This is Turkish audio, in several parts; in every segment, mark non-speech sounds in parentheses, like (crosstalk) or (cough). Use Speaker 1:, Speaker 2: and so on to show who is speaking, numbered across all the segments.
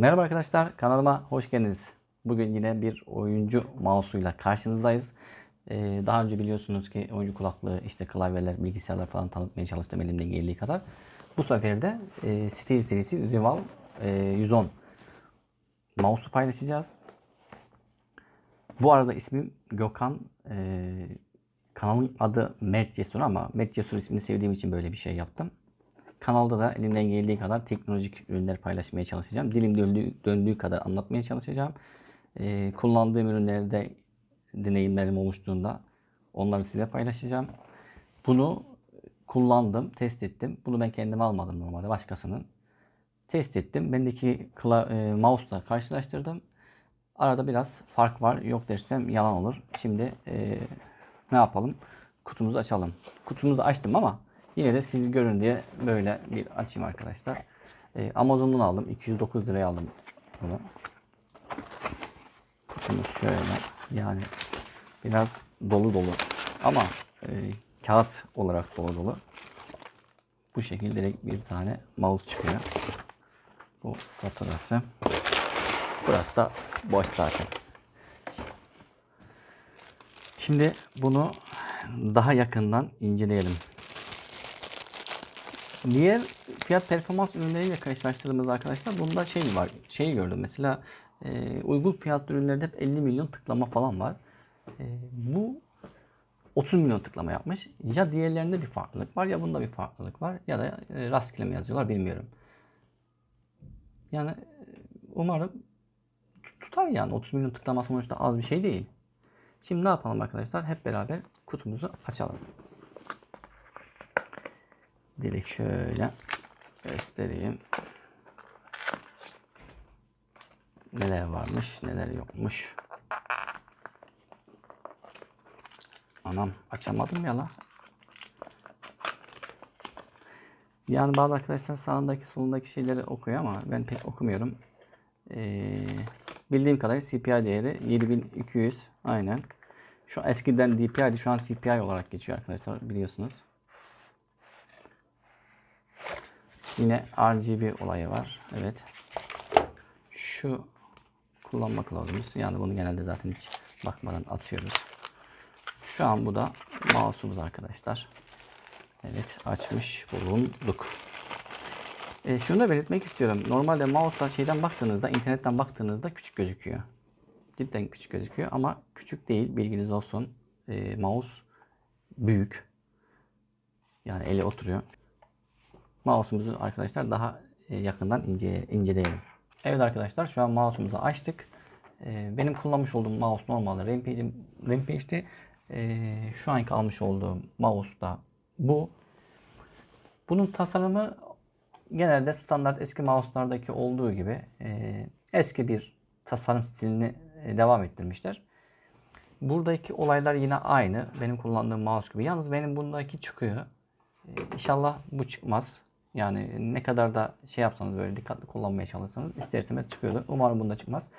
Speaker 1: Merhaba arkadaşlar, kanalıma hoş geldiniz. Bugün yine bir oyuncu mouse'uyla karşınızdayız. Ee, daha önce biliyorsunuz ki oyuncu kulaklığı, işte klavyeler, bilgisayarlar falan tanıtmaya çalıştım elimden geldiği kadar. Bu sefer de e, Steel serisi Rival e, 110 mouse'u paylaşacağız. Bu arada ismim Gökhan. Ee, kanalın adı Mert Cesur ama Mert Cesur ismini sevdiğim için böyle bir şey yaptım. Kanalda da elimden geldiği kadar teknolojik ürünler paylaşmaya çalışacağım. Dilim döndüğü, döndüğü kadar anlatmaya çalışacağım. Ee, kullandığım ürünlerde deneyimlerim oluştuğunda onları size paylaşacağım. Bunu kullandım, test ettim. Bunu ben kendim almadım normalde başkasının. Test ettim. Bendeki e, mouse'la karşılaştırdım. Arada biraz fark var. Yok dersem yalan olur. Şimdi e, ne yapalım? Kutumuzu açalım. Kutumuzu açtım ama yine de siz görün diye böyle bir açayım arkadaşlar. E, Amazon'dan aldım. 209 liraya aldım bunu. Kutumuz şöyle. Yani biraz dolu dolu. Ama e, kağıt olarak dolu dolu. Bu şekilde direkt bir tane mouse çıkıyor. Bu faturası. Burası da boş zaten. Şimdi bunu daha yakından inceleyelim. Diğer fiyat performans ürünleriyle karşılaştırdığımızda arkadaşlar bunda şey var. Şeyi gördüm mesela e, uygun fiyatlı ürünlerde hep 50 milyon tıklama falan var. E, bu 30 milyon tıklama yapmış. Ya diğerlerinde bir farklılık var ya bunda bir farklılık var ya da e, rastgele mi yazıyorlar bilmiyorum. Yani e, umarım tutar yani 30 milyon tıklama sonuçta az bir şey değil. Şimdi ne yapalım arkadaşlar? Hep beraber kutumuzu açalım. Direkt şöyle göstereyim. Neler varmış, neler yokmuş. Anam açamadım ya la. Yani bazı arkadaşlar sağındaki solundaki şeyleri okuyor ama ben pek okumuyorum. Ee, bildiğim kadarıyla CPI değeri 7200. Aynen. Şu eskiden DPI'di şu an CPI olarak geçiyor arkadaşlar biliyorsunuz. Yine RGB olayı var. Evet. Şu kullanma kılavuzumuz. Yani bunu genelde zaten hiç bakmadan atıyoruz. Şu an bu da mouse'umuz arkadaşlar. Evet açmış bulunduk. E, şunu da belirtmek istiyorum. Normalde mouse'la şeyden baktığınızda, internetten baktığınızda küçük gözüküyor. Cidden küçük gözüküyor ama küçük değil bilginiz olsun. E, mouse büyük. Yani ele oturuyor. Mouse'umuzu arkadaşlar daha e, yakından ince, inceleyelim. Evet arkadaşlar şu an mouse'umuzu açtık. E, benim kullanmış olduğum mouse normalde Rampage'im Rampage'ti. E, şu anki almış olduğum mouse da bu. Bunun tasarımı genelde standart eski mouse'lardaki olduğu gibi eski bir tasarım stilini devam ettirmişler. Buradaki olaylar yine aynı. Benim kullandığım mouse gibi. Yalnız benim bundaki çıkıyor. İnşallah bu çıkmaz. Yani ne kadar da şey yapsanız böyle dikkatli kullanmaya çalışsanız ister istemez çıkıyordu. Umarım bunda çıkmaz.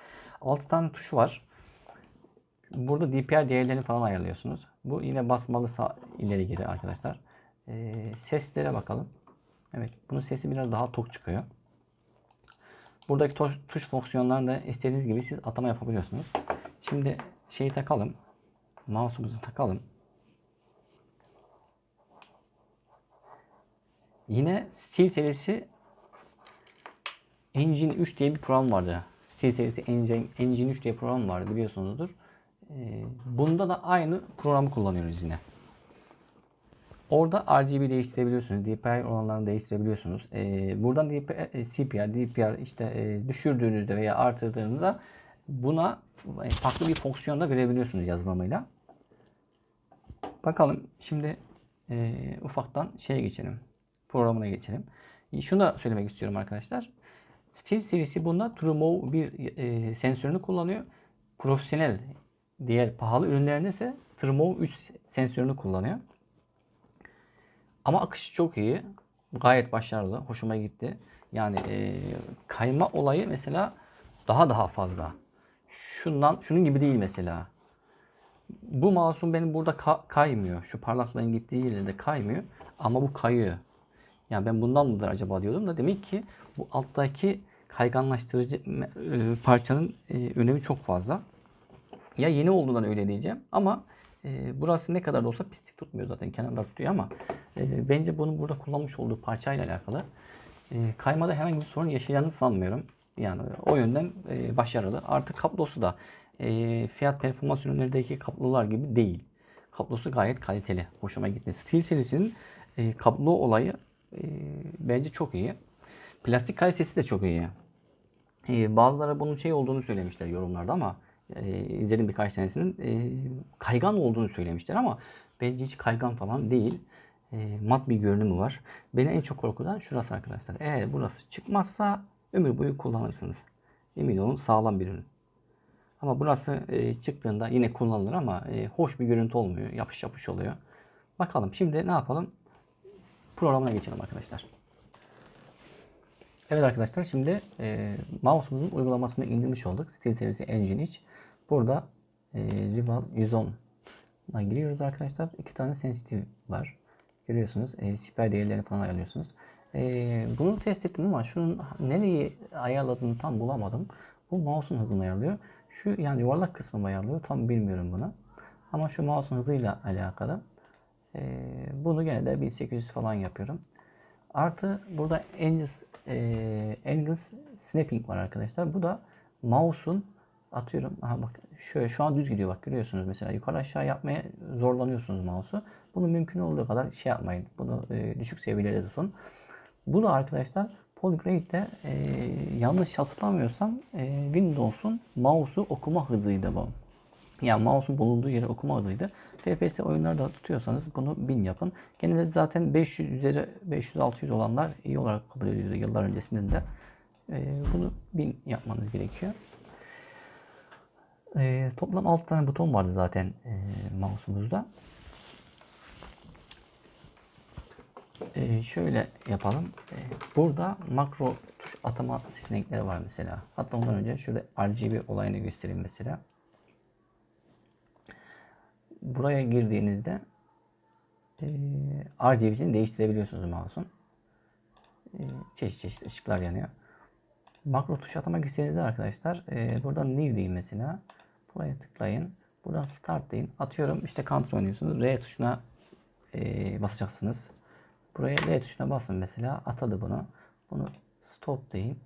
Speaker 1: 6 tane tuş var. Burada DPI değerlerini falan ayarlıyorsunuz. Bu yine basmalı sağ ileri geri arkadaşlar. E, seslere bakalım. Evet bunun sesi biraz daha tok çıkıyor. Buradaki tuş, tuş fonksiyonlarını da istediğiniz gibi siz atama yapabiliyorsunuz. Şimdi şeyi takalım. Mouse'umuzu takalım. Yine Steel serisi Engine 3 diye bir program vardı. Steel serisi Engine, Engine 3 diye program vardı biliyorsunuzdur. Ee, bunda da aynı programı kullanıyoruz yine. Orada RGB değiştirebiliyorsunuz. DPI olanlarını değiştirebiliyorsunuz. Ee, buradan DPI, e, CPR, DPR işte e, düşürdüğünüzde veya artırdığınızda buna farklı bir fonksiyon da verebiliyorsunuz yazılımıyla. Bakalım şimdi e, ufaktan şeye geçelim. Programına geçelim. Şunu da söylemek istiyorum arkadaşlar. Steel serisi bunda TrueMove bir e, sensörünü kullanıyor. Profesyonel diğer pahalı ürünlerinde ise TrueMove 3 sensörünü kullanıyor. Ama akışı çok iyi. Gayet başarılı. Hoşuma gitti. Yani e, kayma olayı mesela daha daha fazla. Şundan şunun gibi değil mesela. Bu mouse'um benim burada ka- kaymıyor. Şu parlaklığın gittiği yerde kaymıyor. Ama bu kayıyor. Yani ben bundan mıdır acaba diyordum da demek ki bu alttaki kayganlaştırıcı e, parçanın e, önemi çok fazla. Ya yeni olduğundan öyle diyeceğim ama e, burası ne kadar da olsa pislik tutmuyor zaten kenarlar tutuyor ama bence bunun burada kullanmış olduğu parçayla alakalı kaymada herhangi bir sorun yaşayacağını sanmıyorum. Yani o yönden başarılı. Artık kablosu da fiyat performans ürünlerindeki kablolar gibi değil. Kablosu gayet kaliteli. Hoşuma gitti. Steel serisinin kablo olayı e, bence çok iyi. Plastik kalitesi de çok iyi. E, bazıları bunun şey olduğunu söylemişler yorumlarda ama e, izledim birkaç tanesinin e, kaygan olduğunu söylemişler ama bence hiç kaygan falan değil. E, mat bir görünümü var. Beni en çok korkutan şurası arkadaşlar. Eğer burası çıkmazsa ömür boyu kullanırsınız. Emin olun sağlam bir ürün. Ama burası e, çıktığında yine kullanılır ama e, hoş bir görüntü olmuyor. Yapış yapış oluyor. Bakalım şimdi ne yapalım? Programına geçelim arkadaşlar. Evet arkadaşlar şimdi e, mouse'umuzun uygulamasını indirmiş olduk. Steel serisi Engine iç. Burada e, Rival 110'a giriyoruz arkadaşlar. İki tane sensitive var. Görüyorsunuz. E, siper değerlerini falan ayarlıyorsunuz. E, bunu test ettim ama şunun nereyi ayarladığını tam bulamadım. Bu mouse'un hızını ayarlıyor. Şu yani yuvarlak kısmı ayarlıyor. Tam bilmiyorum bunu. Ama şu mouse'un hızıyla alakalı. E, bunu gene de 1800 falan yapıyorum. Artı burada Angles, e, Angles Snapping var arkadaşlar. Bu da mouse'un atıyorum. Aha bak şöyle şu an düz gidiyor bak görüyorsunuz mesela yukarı aşağı yapmaya zorlanıyorsunuz mouse'u. Bunu mümkün olduğu kadar şey yapmayın. Bunu e, düşük seviyelerde tutun. Bu da arkadaşlar Polygrade'de e, yanlış hatırlamıyorsam e, Windows'un mouse'u okuma hızıydı bu. Yani mouse'un bulunduğu yeri okuma hızıydı. FPS oyunlarda tutuyorsanız bunu 1000 yapın. Genelde zaten 500 üzeri 500-600 olanlar iyi olarak kabul ediliyordu yıllar öncesinde de. E, bunu 1000 yapmanız gerekiyor. E, toplam 6 tane buton vardı zaten e, mouse'umuzda. E, şöyle yapalım. E, burada makro tuş atama seçenekleri var mesela. Hatta ondan önce şöyle RGB olayını göstereyim mesela. Buraya girdiğinizde e, RGB'sini değiştirebiliyorsunuz mouse'un. E, çeşit çeşit ışıklar yanıyor. Makro tuş atamak istediğinizde arkadaşlar e, buradan new deyin mesela. Buraya tıklayın. Buradan start deyin. Atıyorum işte counter oynuyorsunuz. R tuşuna e, basacaksınız. Buraya R tuşuna basın mesela. Atadı bunu. Bunu stop deyin.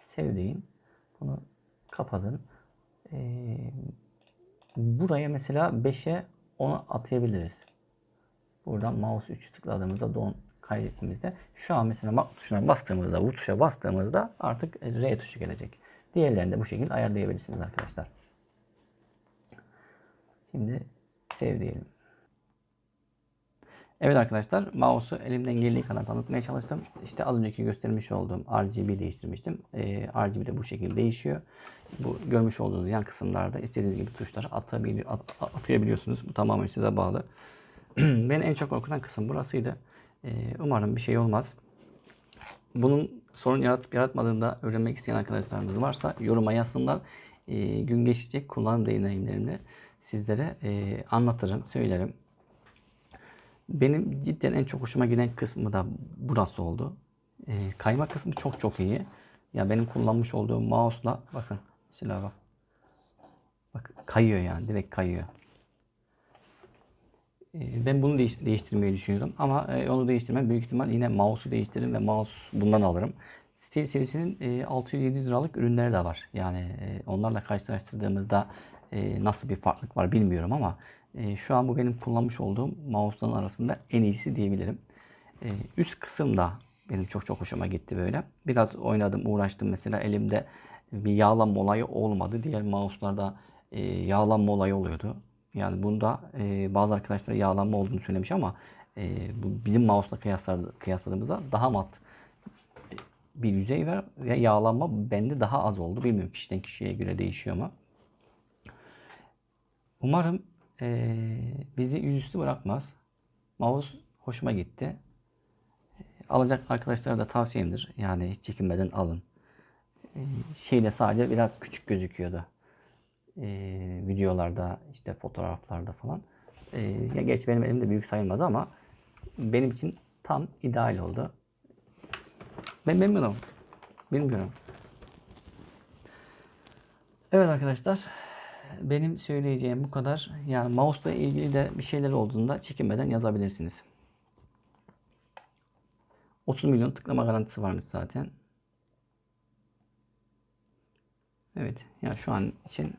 Speaker 1: Save deyin. Bunu kapatın. Ee, buraya mesela 5'e 10'a atayabiliriz. Buradan mouse 3'ü tıkladığımızda don kaydettiğimizde şu an mesela mak tuşuna bastığımızda bu tuşa bastığımızda artık R tuşu gelecek. Diğerlerini de bu şekilde ayarlayabilirsiniz arkadaşlar. Şimdi save diyelim. Evet arkadaşlar mouse'u elimden geldiği kadar tanıtmaya çalıştım. İşte az önceki göstermiş olduğum RGB değiştirmiştim. E, RGB de bu şekilde değişiyor. Bu görmüş olduğunuz yan kısımlarda istediğiniz gibi tuşları atabiliyor, at, atayabiliyorsunuz. Bu tamamen size bağlı. (clears throat) Beni en çok korkutan kısım burasıydı. E, umarım bir şey olmaz. Bunun sorun yaratıp yaratmadığını da öğrenmek isteyen arkadaşlarımız varsa yoruma yazsınlar. E, gün geçecek kullanım deneyimlerini sizlere e, anlatırım, söylerim. Benim cidden en çok hoşuma giden kısmı da burası oldu. E, kayma kısmı çok çok iyi. Ya benim kullanmış olduğum mouse'la bakın mesela bak. Bak kayıyor yani direkt kayıyor. E, ben bunu değiş- değiştirmeyi düşünüyorum ama e, onu değiştirmem büyük ihtimal yine mouse'u değiştiririm ve mouse bundan alırım. Steel serisinin e, 600-700 liralık ürünleri de var. Yani e, onlarla karşılaştırdığımızda e, nasıl bir farklılık var bilmiyorum ama e, şu an bu benim kullanmış olduğum mouse'ların arasında en iyisi diyebilirim. E, üst kısımda benim çok çok hoşuma gitti böyle. Biraz oynadım, uğraştım mesela elimde bir yağlanma olayı olmadı. Diğer mouse'larda e, yağlanma olayı oluyordu. Yani bunda e, bazı arkadaşlar yağlanma olduğunu söylemiş ama e, bu bizim mouse'la kıyasladığımızda daha mat bir yüzey var ve yağlanma bende daha az oldu. Bilmiyorum kişiden kişiye göre değişiyor mu? Umarım eee, bizi yüzüstü bırakmaz. Mouse hoşuma gitti. Alacak arkadaşlara da tavsiyemdir. Yani hiç çekinmeden alın. Eee, şeyde sadece biraz küçük gözüküyordu. Eee, videolarda, işte fotoğraflarda falan. Eee, ya geç benim elimde büyük sayılmaz ama benim için tam ideal oldu. Ben memnunum. Bilmiyorum. Evet arkadaşlar. Benim söyleyeceğim bu kadar. Yani mouse'la ilgili de bir şeyler olduğunda çekinmeden yazabilirsiniz. 30 milyon tıklama garantisi varmış zaten. Evet. Yani şu an için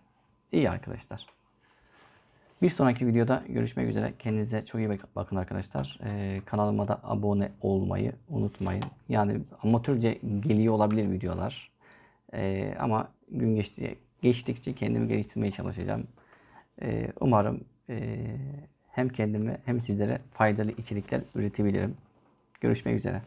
Speaker 1: iyi arkadaşlar. Bir sonraki videoda görüşmek üzere. Kendinize çok iyi bak- bakın arkadaşlar. Ee, kanalıma da abone olmayı unutmayın. Yani amatörce geliyor olabilir videolar. Ee, ama gün geçtikçe, geçtikçe kendimi geliştirmeye çalışacağım. Ee, umarım ee, hem kendime hem sizlere faydalı içerikler üretebilirim. Görüşmek üzere.